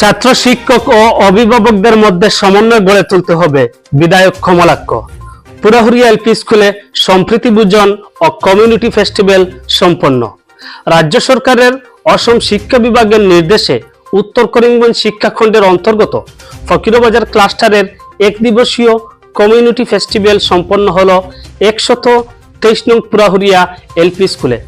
ছাত্র শিক্ষক ও অভিভাবকদের মধ্যে সমন্বয় গড়ে তুলতে হবে। বিধায়ক কমলাক্ষ। পুরাহুরিয়া এলপি স্কুলে সম্প্রীতি পূজন ও কমিউনিটি ফেস্টিভ্যাল সম্পন্ন। রাজ্য সরকারের অসম শিক্ষা বিভাগের নির্দেশে উত্তর করিমগঞ্জ শিক্ষাখণ্ডের অন্তর্গত ফকিরবাজার ক্লাস্টারের এক দিবসীয় কমিউনিটি ফেস্টিভ্যাল সম্পন্ন হলো একশত তেইশ নং পুরাহুরিয়া এলপি স্কুলে।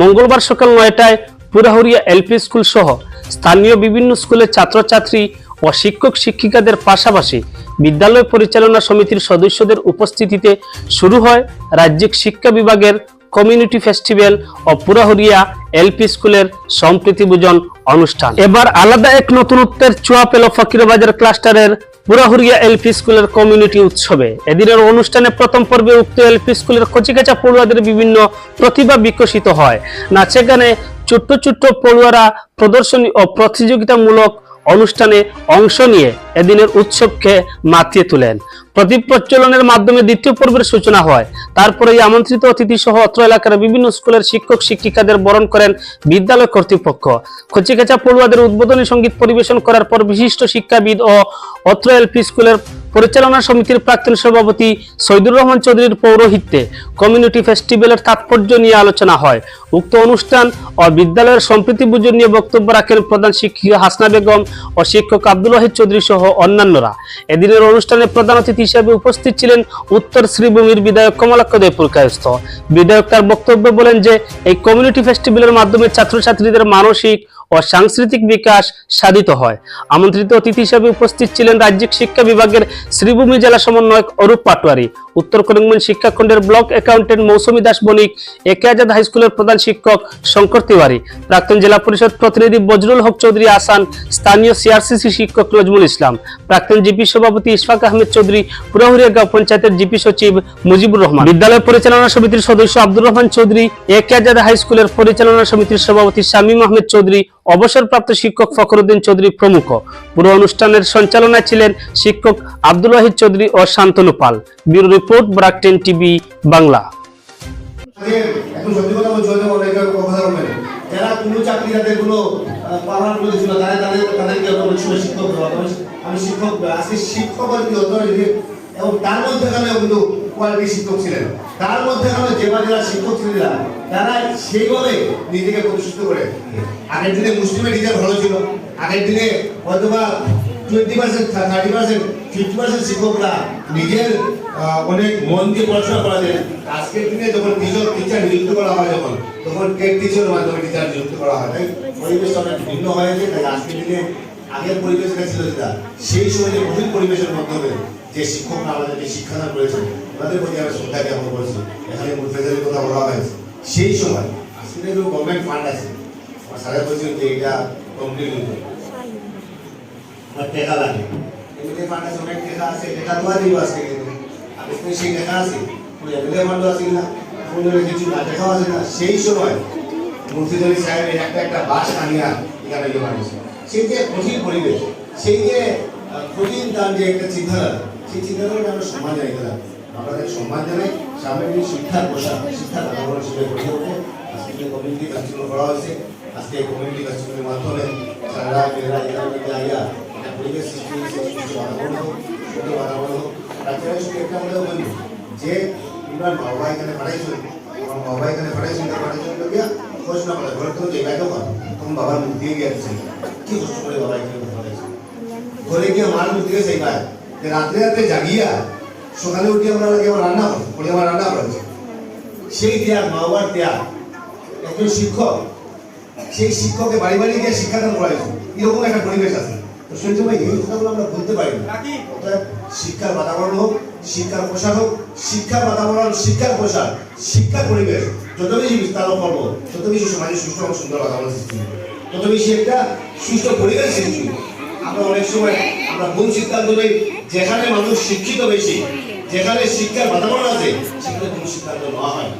মঙ্গলবার সকাল নয়টায় পুরাহুরিয়া এলপি স্কুল সহ স্থানীয় বিভিন্ন স্কুলের ছাত্রছাত্রী ও শিক্ষক শিক্ষিকাদের পাশাপাশি বিদ্যালয় পরিচালনা সমিতির সদস্যদের উপস্থিতিতে শুরু হয় রাজ্যিক শিক্ষা বিভাগের কমিউনিটি ফেস্টিভ্যাল ও পুরাহুরিয়া এলপি স্কুলের সম্প্রীতি পূজন অনুষ্ঠান। এবার আলাদা এক নতুনত্বের ছোঁয়া পেল ফকিরবাজার ক্লাস্টারের পুরাহুরিয়া এলপি স্কুলের কমিউনিটি উৎসবে। এদিনের অনুষ্ঠানে প্রথম পর্বে উক্ত এলপি স্কুলের কচিকাচা পড়ুয়াদের বিভিন্ন প্রতিভা বিকশিত হয়। নাচে গানে ছোট্ট ছোট্ট পড়ুয়ারা প্রদর্শনী ও প্রতিযোগিতামূলক অনুষ্ঠানে অংশ নিয়ে এদিনের উৎসবকে মাতিয়ে তোলেন। প্রদীপ প্রচলনের মাধ্যমে দ্বিতীয় পর্বের সূচনা হয়। তারপরে এই আমন্ত্রিত অতিথি সহ অত্র এলাকার বিভিন্ন স্কুলের শিক্ষক, শিক্ষিকাদের বরণ করেন বিদ্যালয় কর্তৃপক্ষ। কচিকাচা পড়ুয়াদের উদ্বোধনী সংগীত পরিবেশন করার পর বিশিষ্ট শিক্ষাবিদ ও অত্র এলপি স্কুলের পরিচালনা সমিতির প্রাক্তন সভাপতি সৈদুর রহমান চৌধুরীর পৌরোহিত্যে কমিউনিটি ফেস্টিভ্যালের তাৎপর্য নিয়ে আলোচনা হয়। উক্ত অনুষ্ঠান ও বিদ্যালয়ের সম্প্রীতি পুজো নিয়ে বক্তব্য রাখেন প্রধান শিক্ষিকা হাসনা বেগম ও শিক্ষক আব্দুল ওয়াহিদ চৌধুরী সহ অন্যান্যরা। এদিনের অনুষ্ঠানে প্রধান অতিথি হিসেবে উপস্থিত ছিলেন উত্তর শ্রীভূমির বিধায়ক কমলাক্ষ দেব পুরকায়স্থ বিধায়ক তার বক্তব্যে বলেন যে, এই কমিউনিটি ফেস্টিভ্যালের মাধ্যমে ছাত্রছাত্রীদের মানসিক ও সাংস্কৃতিক বিকাশ সাধিত হয়। আমন্ত্রিত অতিথি হিসেবে উপস্থিত ছিলেন রাজ্যিক শিক্ষা বিভাগের শ্রীভূমি জেলা সমন্বয়ক Arup Patowari, Uttar Karimganj শিক্ষাখণ্ডের block accountant Mousumi Das Banik A K Azad high স্কুলের প্রধান শিক্ষক শঙ্কর তিওয়ারি, প্রাক্তন জেলা পরিষদ প্রতিনিধি বজরুল হক চৌধুরী আসান স্থানীয় সিআরসিসি শিক্ষক নজমুল ইসলাম, প্রাক্তন জিপি সভাপতি ইশফাক আহমেদ চৌধুরী, পুরাহুরিয়া গাঁও পঞ্চায়েতের জিপি সচিব মুজিবুর রহমান। বিদ্যালয় পরিচালনা সমিতির সদস্য আব্দুর রহমান চৌধুরী একে আজাদ হাই স্কুলের পরিচালনা সমিতির সভাপতি শামীম আহমেদ চৌধুরী অবসরপ্রাপ্ত শিক্ষক ফখরুদ্দিন চৌধুরী প্রমুখ। পুরো অনুষ্ঠানের সঞ্চালনায় ছিলেন শিক্ষক আব্দুল ওয়াহিদ চৌধুরী ও শান্তনু পাল। ব্যুরো রিপোর্ট, ব্রাকটেন টিভি, বাংলা। এবং তার মধ্যে কিন্তু কোয়ালিটি শিক্ষক ছিলেন। তার মধ্যে কারণে যেবার যারা শিক্ষক ছিলেন তারা সেইভাবে নিজেকে প্রতিষ্ঠিত করে। আগের দিনে মুসলিমের রিজাল্ট ভালো ছিল। আগের দিনে হয়তো বা twenty percent thirty percent fifty percent শিক্ষকরা নিজের অনেক মন দিয়ে পড়াশোনা করা যায় আজকের দিনে যখন টিচার টিচার নিযুক্ত করা হয় যখন, তখন টেট টিচারের মাধ্যমে টিচার নিযুক্ত করা হয়। তাই পরিবেশটা অনেক ভিন্ন হয়েছে, তাই আজকের দিনে আগের পরিবেশ ছিল যেটা, সেই সময় যে কঠিন পরিবেশের মাধ্যমে যে শিক্ষকরা আমাদেরকে শিক্ষাদান করেছেন তাদের প্রতি আমি শ্রদ্ধা জ্ঞাপন করেছি। এখানে মুরফেজারের কথা বলা হয়েছে। সেই সময় আজকে যে গভর্নমেন্ট ফান্ড আছে, আমার স্যারের বলছেন যে এটা কমপ্লিট হয়ে আমার টাকা লাগে। এমনি ফান্ড আছে, অনেক টাকা আছে, টাকা দেওয়া দিব আজকে কিন্তু। তো সেই টাকা আছে, কোনো এমএলএ ফান্ড আছে না কোনো কিছু না, টাকাও আছে না সেই সময় মুর্শিদাবাদ সাহেবের একটা একটা বাস আনিয়া এখানে ইয়ে বানিয়েছে সেই যে কঠিন পরিবেশ, সেই যে কঠিন তার যে একটা চিন্তাধারা, সেই চিন্তাধারাকে আমরা সম্মান জানাই গেলাম আমাদের সম্মান জানাই, সামনে শিক্ষার প্রসার শিক্ষার আন্দোলন হিসেবে গড়ে ওঠে আজকে যে কমিউনিটি কার্যক্রম করা হয়েছে, আজকে কমিউনিটি কার্যক্রমের মাধ্যমে যারা মেয়েরা এখানে মধ্যে আইয়া একটা পরিবেশ সৃষ্টি হয়েছে সুস্থ বাতাবরণ হোক, সুন্দর বাতাবরণ হোক। তাছাড়া শুধু একটা বলি যে তোমরা মা বাবা এখানে পাঠাইছো আমার মা বাবা এখানে পাঠাইছো এটা গিয়া প্রশ্ন করে ঘরে তো যে বাইরে কর। তখন বাবার মুখ দিয়ে গিয়েছে কি কষ্ট করে বাবা এখানে পাঠাইছো ঘরে গিয়ে মার মুখ দিয়ে সেই পায় যে রাত্রে রাত্রে জাগিয়া সকালে উঠে আমরা লাগে আমার রান্না করে পড়ে আমার রান্না করেছে সেই ত্যাগ মা বাবার ত্যাগ একজন শিক্ষক, সেই শিক্ষককে বাড়ি বাড়ি গিয়ে শিক্ষাদান করাইছে। এরকম একটা পরিবেশ আছে। সেই সময় এই কথাগুলো আমরা বলতে পারি না শিক্ষার বাতাবরণ হোক শিক্ষার প্রসার হোক শিক্ষার বাতাবরণ শিক্ষার প্রসার শিক্ষার পরিবেশ যত বেশি বিস্তার করব তত বেশি সমাজে সুস্থ এবং সুন্দর বাতাবরণ সৃষ্টি হবে। তত বেশি একটা সুস্থ পরিবেশ সৃষ্টি আমরা অনেক সময় আমরা ভুল সিদ্ধান্ত নেই। যেখানে মানুষ শিক্ষিত বেশি যেখানে শিক্ষার বাতাবরণ আছে সেখানে ভুল সিদ্ধান্ত নেওয়া হয়